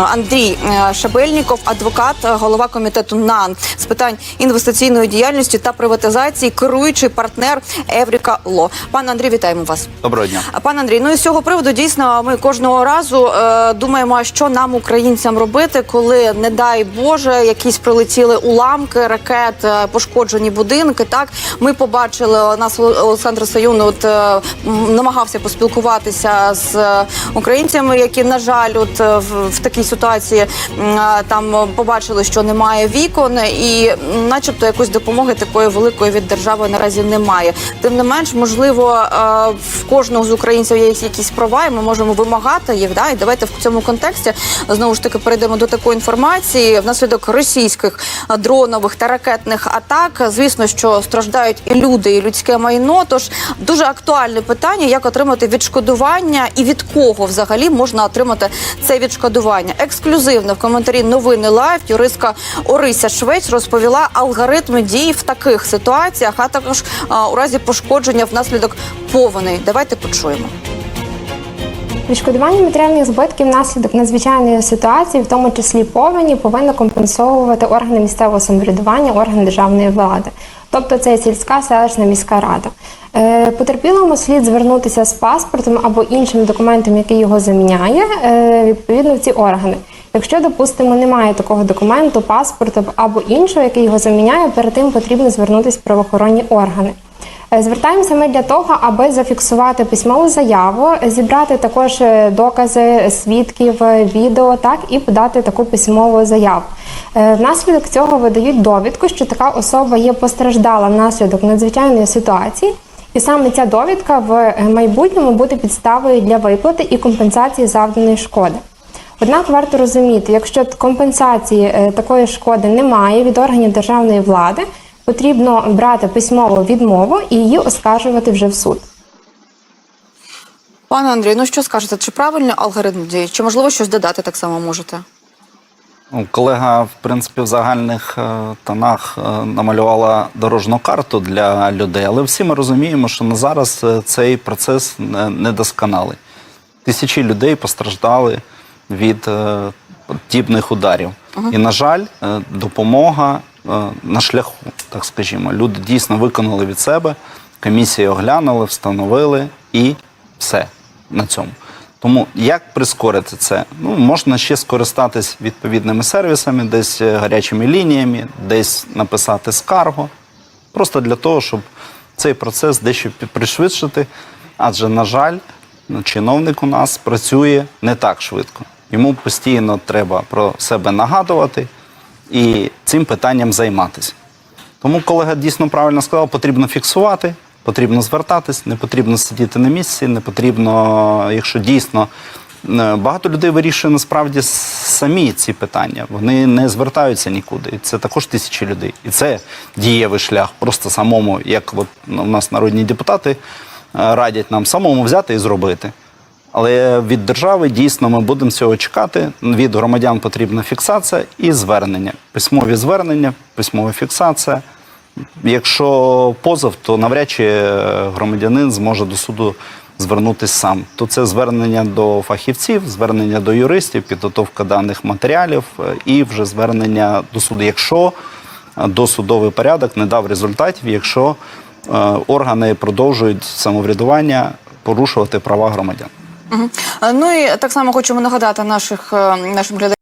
Андрій е, Шабельніков, адвокат, е, голова комітету НАН з питань інвестиційної діяльності та приватизації, керуючий партнер Евріка Ло. Пане Андрій, вітаємо вас. Доброго дня. А, Пане Андрій, ну і з цього приводу дійсно ми кожного разу е, думаємо, що нам, українцям, робити, коли, не дай Боже, якісь прилетіли уламки, ракет, е, пошкоджені будинки. Так ми побачили нас Олександр Саюн от е, намагався поспілкуватися з е, українцями, які на жаль, от е, в, в такій ситуації там побачили, що немає вікон, і начебто якоїсь допомоги такої великої від держави наразі немає. Тим не менш, можливо, е, в кожного з українців є якісь права, і ми можемо вимагати їх. Да? І давайте в цьому контексті знову ж таки перейдемо до такої інформації. Внаслідок російських дронових та ракетних атак, звісно, що страждають і люди, і людське майно. Тож дуже актуальне питання, як отримати відшкодування і від кого взагалі можна отримати це відшкодування. Ексклюзивно в коментарі новини Лайв юристка Орися Швець розповіла алгоритми дій в таких ситуаціях, а також у разі пошкодження внаслідок повеней. Давайте почуємо. Відшкодування матеріальних збитків внаслідок надзвичайної ситуації, в тому числі повені, повинно компенсовувати органи місцевого самоврядування, органи державної влади. Тобто це сільська селищна міська рада. Е, Потерпілому слід звернутися з паспортом або іншим документом, який його заміняє, е, відповідно в ці органи. Якщо, допустимо, немає такого документу, паспорту або іншого, який його заміняє, перед тим потрібно звернутися в правоохоронні органи. Е, Звертаємося ми для того, аби зафіксувати письмову заяву, зібрати також докази свідків, відео, так і подати таку письмову заяву. Внаслідок цього видають довідку, що така особа є постраждала внаслідок надзвичайної ситуації, і саме ця довідка в е, майбутньому буде підставою для виплати і компенсації завданої шкоди. Однак варто розуміти, якщо компенсації е, такої шкоди немає від органів державної влади, потрібно брати письмову відмову і її оскаржувати вже в суд. Пане Андрій, ну що скажете? Чи правильно алгоритм діє? Чи можливо щось додати так само можете? Ну, колега, в принципі, в загальних е, тонах е, намалювала дорожну карту для людей, але всі ми розуміємо, що на зараз е, цей процес недосконалий. Тисячі людей постраждали від подібних ударів. І, на жаль, допомога на шляху, так скажімо. Люди дійсно виконали від себе, комісії оглянули, встановили і все на цьому. Тому як прискорити це? Ну, можна ще скористатись відповідними сервісами, десь е, гарячими лініями, десь написати скаргу, просто для того, щоб цей процес дещо пришвидшити. Адже, на жаль, ну, чиновник у нас працює не так швидко. Йому постійно треба про себе нагадувати і цим питанням займатися. Тому колега дійсно правильно сказав, потрібно фіксувати, потрібно звертатись, не потрібно сидіти на місці, не потрібно, якщо дійсно е, багато людей вирішує насправді самі ці питання. Вони не звертаються нікуди. Це також тисячі людей. І це дієвий шлях. Просто самому, як от ну, у нас народні депутати е, радять нам самому взяти і зробити. Але від держави дійсно ми будемо цього чекати. Від громадян потрібна фіксація і звернення. Письмові звернення, письмова фіксація. Якщо позов, то навряд чи е, громадянин зможе до суду звернутися сам. То це звернення до фахівців, звернення до юристів, підготовка даних матеріалів е, і вже звернення до суду. Якщо е, досудовий порядок не дав результатів, якщо органи продовжують самоврядування порушувати права громадян. Е, Ну і так само хочемо нагадати наших нашим глядачам.